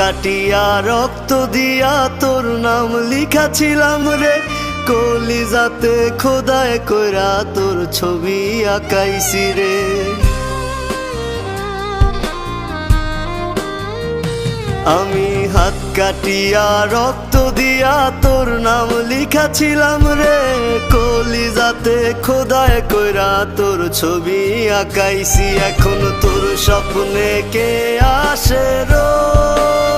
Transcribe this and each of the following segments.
কাটিয়া রক্ত দিয়া তোর নাম লিখাছিলাম রে। কলিজাতে খোদায় কইরা তোর ছবি আঁকাইছি রে। আমি হাত কাটিয়া রক্ত দিয়া তোর নাম লিখাছিলাম রে। কলিজাতে খোদায় কইরা তোর ছবি আঁকাইছি। এখন তোর স্বপ্নে কে আসে রোজ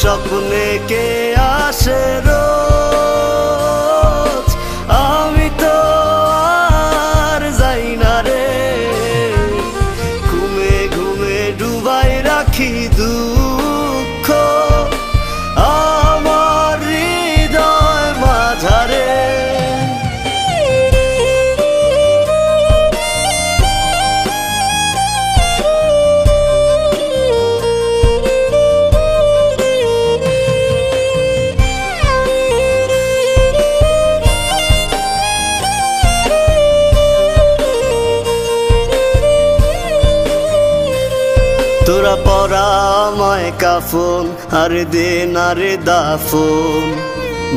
স্বপ্নে কে আসে রোজ তোরা পরা আমায় কাফন, আর দে না রে মায়া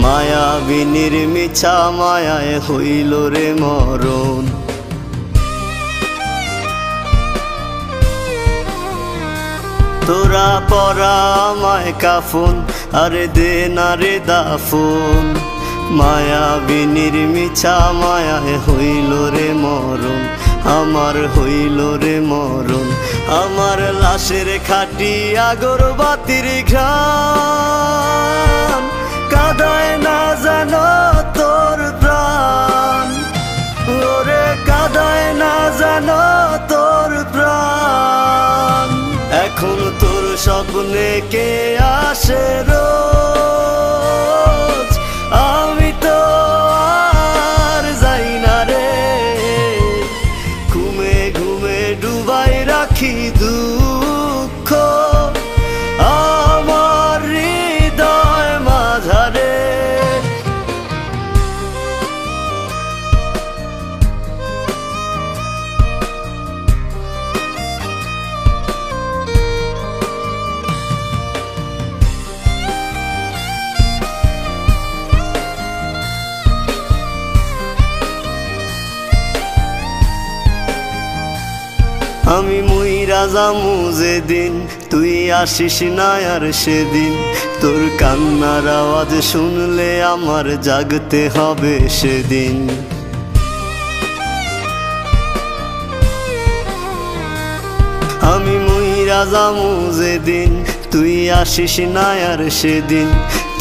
মায়াবিনীর মিছা মায়ায় হইল রে মরণ। তোরা পরা আমায় কাফন, আরে দে না রে দাফন। মায়াবিনীর মিছা মায়ায় হইল রে আমার হইল রে মরণ, আমার লাশের খাটি আগরবাতির ঘ্রাণ। কাদায় না জানো তোর প্রাণ। ওরে, কাদায় না জানো তোর প্রাণ। এখন তোর স্বপ্নে কে আসে আমি মুইরা যামু যেদিন, তুই আসিস না আর সেদিন। তোর কান্নার আওয়াজ শুনলে আমার জাগতে হবে সেদিন। আমি মুইরা যামু যেদিন, তুই আসিস না আর সেদিন।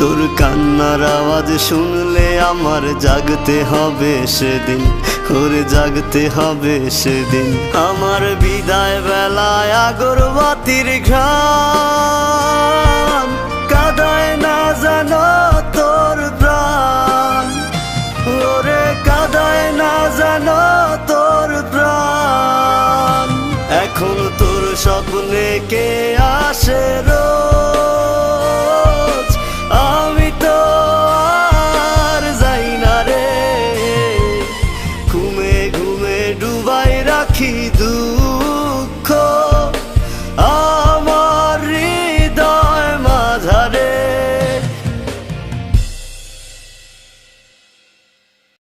তোর কান্নার আওয়াজ শুনলে আমার জাগতে হবে সেদিন, ওরে জাগতে হবে সেদিন। আমার বিদায় বেলায় আগরবাতির ঘ্রাণ, কাদায় না জানো তোর প্রাণ। ওরে কাদায় না জানো তোর প্রাণ। এখন তোর স্বপ্নে কে আসে